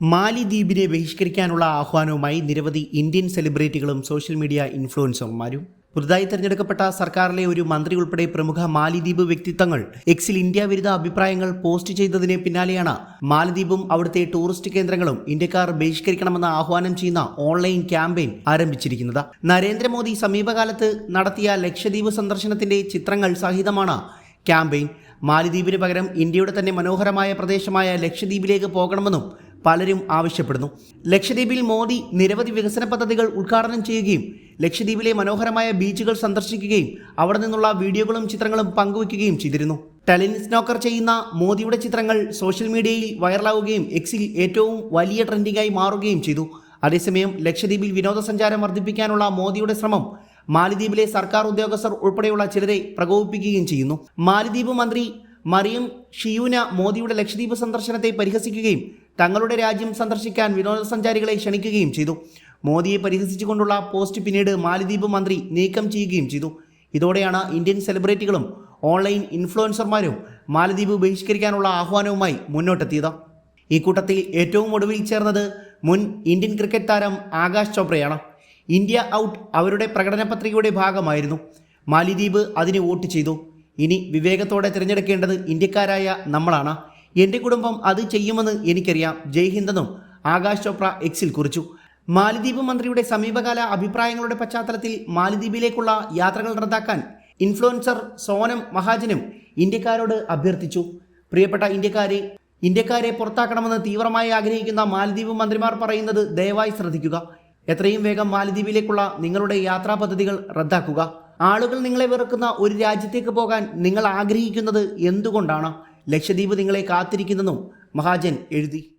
മാലിദ്വീപിനെ ബഹിഷ്കരിക്കാനുള്ള ആഹ്വാനവുമായി നിരവധി ഇന്ത്യൻ സെലിബ്രിറ്റികളും സോഷ്യൽ മീഡിയ ഇൻഫ്ലുവൻസർമാരും. പുതുതായി തെരഞ്ഞെടുക്കപ്പെട്ട സർക്കാരിലെ ഒരു മന്ത്രി ഉൾപ്പെടെ പ്രമുഖ മാലിദ്വീപ് വ്യക്തിത്വങ്ങൾ എക്സിൽ ഇന്ത്യ വിരുദ്ധ അഭിപ്രായങ്ങൾ പോസ്റ്റ് ചെയ്തതിന് പിന്നാലെയാണ് മാലദ്വീപും അവിടുത്തെ ടൂറിസ്റ്റ് കേന്ദ്രങ്ങളും ഇന്ത്യക്കാർ ബഹിഷ്കരിക്കണമെന്ന് ആഹ്വാനം ചെയ്യുന്ന ഓൺലൈൻ ക്യാമ്പയിൻ ആരംഭിച്ചിരിക്കുന്നത്. നരേന്ദ്രമോദി സമീപകാലത്ത് നടത്തിയ ലക്ഷദ്വീപ് സന്ദർശനത്തിന്റെ ചിത്രങ്ങൾ സഹിതമാണ് ക്യാമ്പയിൻ. മാലിദ്വീപിന് പകരം ഇന്ത്യയുടെ തന്നെ മനോഹരമായ പ്രദേശമായ ലക്ഷദ്വീപിലേക്ക് പോകണമെന്നും പലരും ആവശ്യപ്പെടുന്നു. ലക്ഷദ്വീപിൽ മോദി നിരവധി വികസന പദ്ധതികൾ ഉദ്ഘാടനം ചെയ്യുകയും ലക്ഷദ്വീപിലെ മനോഹരമായ ബീച്ചുകൾ സന്ദർശിക്കുകയും അവിടെ നിന്നുള്ള വീഡിയോകളും ചിത്രങ്ങളും പങ്കുവയ്ക്കുകയും ചെയ്തിരുന്നു. ടെലിൻ സ്നോക്കർ ചെയ്യുന്ന മോദിയുടെ ചിത്രങ്ങൾ സോഷ്യൽ മീഡിയയിൽ വൈറലാവുകയും എക്സിൽ ഏറ്റവും വലിയ ട്രെൻഡിംഗായി മാറുകയും ചെയ്തു. അതേസമയം ലക്ഷദ്വീപിൽ വിനോദസഞ്ചാരം വർദ്ധിപ്പിക്കാനുള്ള മോദിയുടെ ശ്രമം മാലിദ്വീപിലെ സർക്കാർ ഉദ്യോഗസ്ഥർ ഉൾപ്പെടെയുള്ള ചിലരെ പ്രകോപിപ്പിക്കുകയും ചെയ്യുന്നു. മാലിദ്വീപ് മന്ത്രി മറിയം ഷിയൂന മോദിയുടെ ലക്ഷദ്വീപ് സന്ദർശനത്തെ പരിഹസിക്കുകയും തങ്ങളുടെ രാജ്യം സന്ദർശിക്കാൻ വിനോദസഞ്ചാരികളെ ക്ഷണിക്കുകയും ചെയ്തു. മോദിയെ പരിഹസിച്ചുകൊണ്ടുള്ള പോസ്റ്റ് പിന്നീട് മാലിദ്വീപ് മന്ത്രി നീക്കം ചെയ്യുകയും ചെയ്തു. ഇതോടെയാണ് ഇന്ത്യൻ സെലിബ്രിറ്റികളും ഓൺലൈൻ ഇൻഫ്ലുവൻസർമാരും മാലദ്വീപ് ബഹിഷ്കരിക്കാനുള്ള ആഹ്വാനവുമായി മുന്നോട്ടെത്തിയത്. ഈ കൂട്ടത്തിൽ ഏറ്റവും ഒടുവിൽ ചേർന്നത് മുൻ ഇന്ത്യൻ ക്രിക്കറ്റ് താരം ആകാശ് ചോപ്രയാണ്. ഇന്ത്യ ഔട്ട് അവരുടെ പ്രകടന പത്രികയുടെ ഭാഗമായിരുന്നു. മാലിദ്വീപ് അതിന് വോട്ട് ചെയ്തു. ഇനി വിവേകത്തോടെ തിരഞ്ഞെടുക്കേണ്ടത് ഇന്ത്യക്കാരായ നമ്മളാണ്. എന്റെ കുടുംബം അത് ചെയ്യുമെന്ന് എനിക്കറിയാം. ജയ് ഹിന്ദെന്നും ആകാശ് ചോപ്ര എക്സിൽ കുറിച്ചു. മാലിദ്വീപ് മന്ത്രിയുടെ സമീപകാല അഭിപ്രായങ്ങളുടെ പശ്ചാത്തലത്തിൽ മാലിദ്വീപിലേക്കുള്ള യാത്രകൾ റദ്ദാക്കാൻ ഇൻഫ്ലുവൻസർ സോനം മഹാജനും ഇന്ത്യക്കാരോട് അഭ്യർത്ഥിച്ചു. പ്രിയപ്പെട്ട ഇന്ത്യക്കാരെ ഇന്ത്യക്കാരെ പുറത്താക്കണമെന്ന് തീവ്രമായി ആഗ്രഹിക്കുന്ന മാലിദ്വീപ് മന്ത്രിമാർ പറയുന്നത് ദയവായി ശ്രദ്ധിക്കുക. എത്രയും വേഗം മാലിദ്വീപിലേക്കുള്ള നിങ്ങളുടെ യാത്രാ പദ്ധതികൾ റദ്ദാക്കുക. ആളുകൾ നിങ്ങളെ വെറുക്കുന്ന ഒരു രാജ്യത്തേക്ക് പോകാൻ നിങ്ങൾ ആഗ്രഹിക്കുന്നത് എന്തുകൊണ്ടാണ്? ലക്ഷദ്വീപ് നിങ്ങളെ കാത്തിരിക്കുന്നെന്നും മഹാജൻ എഴുതി.